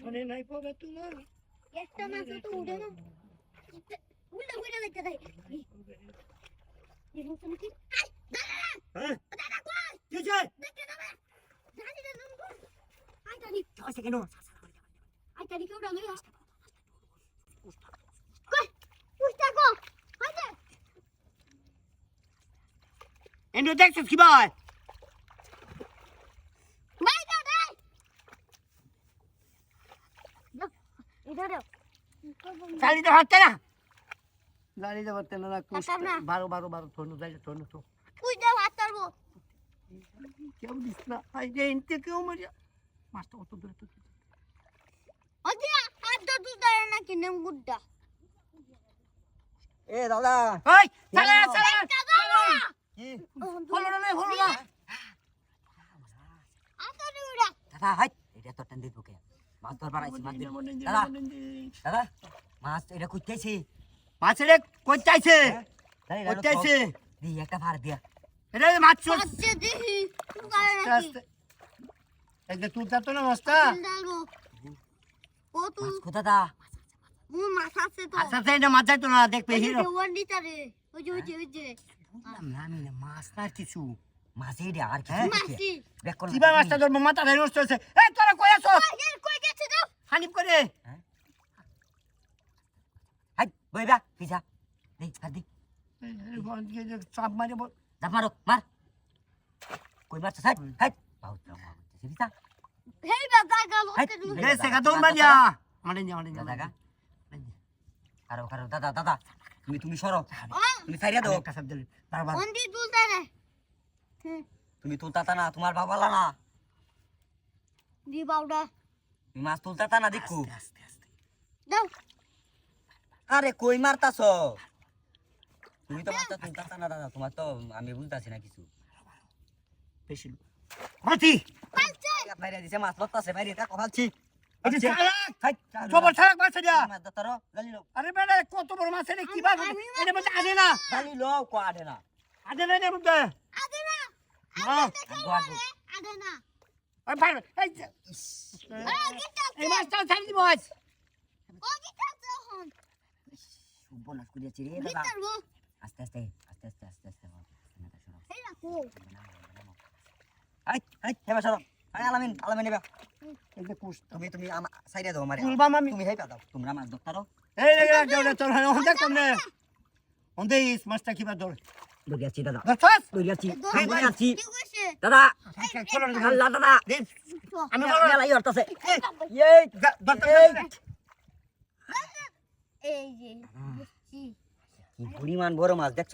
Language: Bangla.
শোনে নাই পাবে তোমার? একটা মাছ তো উঠে না। উল্টা উল্টা তাই। দেখুন তুমি কি আই দাদা হ্যাঁ দাদা কই কি হয়েছে? দেখতে দাদা জানি না নাম কই আই তারি কি হয়েছে কেন আই তারি কেউ ডাঙে আসতে কই পুষ্টা কো আইতে এন্ডু দেখছিস কি ভাই ভাই দাদা চালিতে পারতে না? পারতে না। বারো বারো বারো থনু যাইলে থনু তো কেউ দিস না। আই যে ইনতে কেউ মরিয়া মাছটা দূরে তো তো এ দাদা। ওই চালা চালা। দাদা কি? হলো না রে, হলো না। দাদা। হাই এটা তো টান মাছ ধরবার আইছি মাছ দাদা দাদা মাছ এটা কইতেছি তাই কই চাইছে দি একটা ভার দিয়া। এটা মাছ দেখি তুই তুই তো না মাছটা? ও তুই মাছ কো দাদা মু মাছ আছে তো। আচ্ছা আচ্ছা এটা মাছ যাইতো না দেখবে ওই যে হিরো। দেওয়ান দিতারে ওই যে ওই যে ওই যে। আমি না মাছ না আর কিছু। মাছ এটা আর কি? মাছি মাছটা ধরবো? মাথা ধরে নষ্ট হয়েছে। এই তোরা কই আছো? হানিফ করে। হাই বইবা পিছা দেই আর দি চাপ মারে বল। জাপ মারো মার। কই মাছ হাই হাই। বাউ তো মা বুঝছিস পিছা হেই বাবা গাল হতে দু রে। রে সেকা দৌড় মারিয়া মানে যা মানে যা দাদা। গা কারও দাদা দাদা। তুমি তুমি সরো। তুমি সাইরা দাও। একটা শব্দ বারবার। অন্দি তুলতে রে তুমি না তোমার বাবালা না। দি বাউডা। মাছ তুলতাতা না দেখু আস্তে আস্তে দাও। আরে কই মারতাছ? তুমি তো মাছটা তুলতাতা না দাদা তোমার তো আমি বুঝতাছি না কিছু। বেশি মাটি বাইরে দিছে মাছ লত্তাছে বাইরে তা মাছ। মাছ। গালি লো কত বড় মাছ রে কি ভাবে আনে না। গালি লো কো আডে না। আনে না এর মধ্যে। আদে না গোয়াডু আদে না। ওই ভাই এই এই মাছটা ছাড়ি দিব আজ। সুবনাস করিয়াছি রে দাদা আস্তে আস্তে আস্তে আস্তে আস্তে আস্তে হাই হাই হেবা সরো। হাই আলামিন আলামিন এবা এই যে কুস তুমি তুমি আমা সাইডে দাও মারে তুলবাম আমি তুমি হেই দাও। তোমরা মাছ ধরতারো এই রে রে দেউলে তোর হন্দে কমনে হন্দে ইস মাছটা কিবা ধর। দরিয়াছি দাদা। ধরছস কি কইছে দাদা চলো আল্লাহ দাদা। আমি আমি বলো। লাই হরতাছে এই এই যে বুঝছি। কি বড় মাছ দেখছ?